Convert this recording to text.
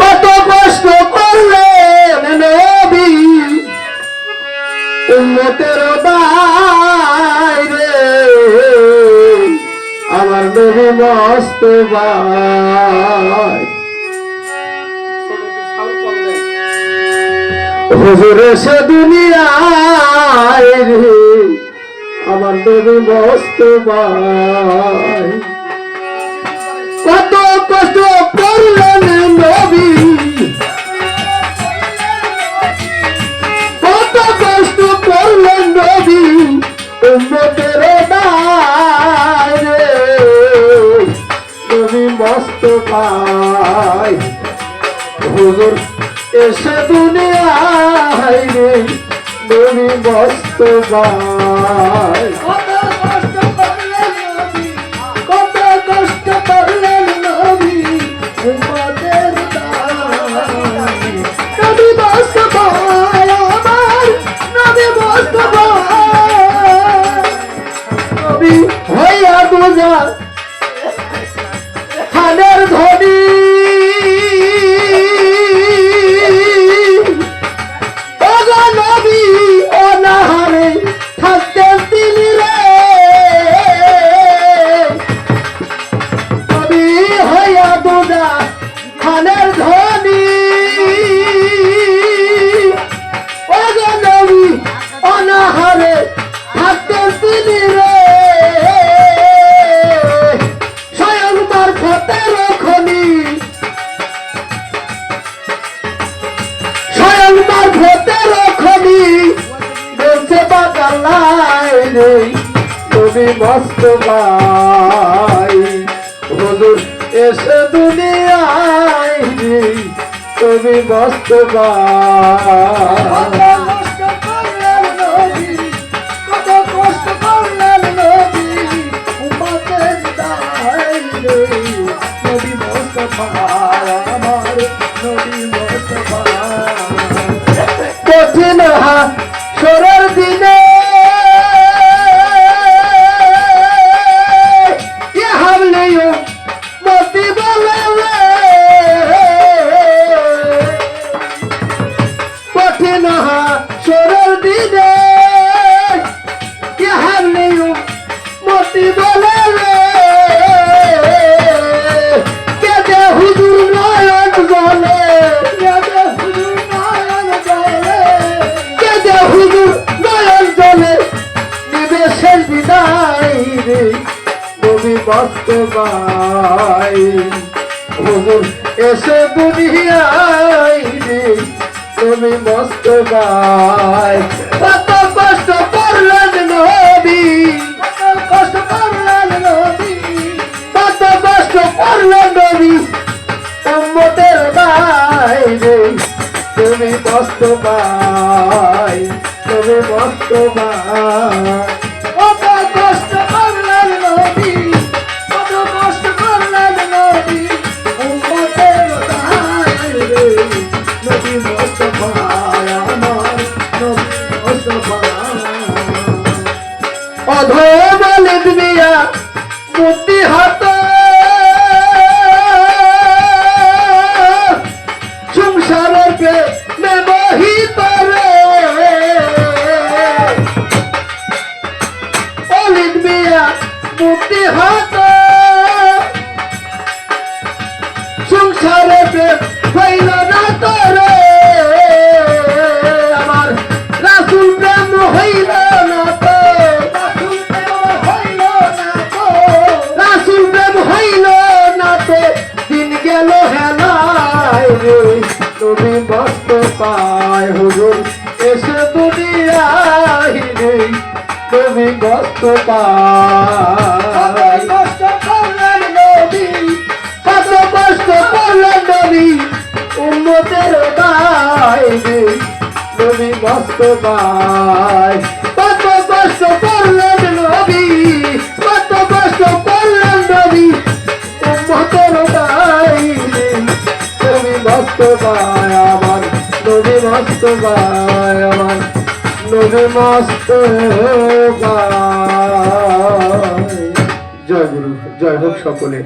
কত কষ্ট করলেন নবী উম্মতের বাইরে আমার নবী মস্ত ভাই হুজুর সে দুনিয়ায় রে। আমার নবী কত কষ্ট করলেন নবী। কত কষ্ট করলেন নবী দায় নবী পাই। হুজুর এসে দুনিয়ায় রে। নবী মস্ত রে তুমি মস্ত ভাই। হুজুর এসে দুনিয়ায় তুমি মস্ত ভাই। কষ্ট বাস্তবাই হুজুর এসে দুনিয়ায় রে নবী বাস্তবাই কত কষ্ট করলেন নবী, কত কষ্ট করলেন নবী, কত কষ্ট করলেন নবী, উম্মতের ভাই রে তুমি বাস্তবাই তুমি বাস্তবাই কত মুক্তি হাত সংসারে প্রেম হইল না তোরে। আমার রাসুল প্রেম হইল না তো। রাসূল প্রেম হইল না তো। দিন গেল হেলায় রে, তুমি মস্ত পায় হুজুর। এসে দুনিয়ায় রে তুমি মস্ত পায়। নবী উম্মতের গায় রে নবী মস্ত গায় কত কষ্ট করলেন নবী, কত কষ্ট করলেন নবী উম্মতের গায় রে নবী মস্ত গায় আমার, নবী মস্ত গায় আমার, নবী মস্ত গায় জয় গুরু, জয় হোক সকলে।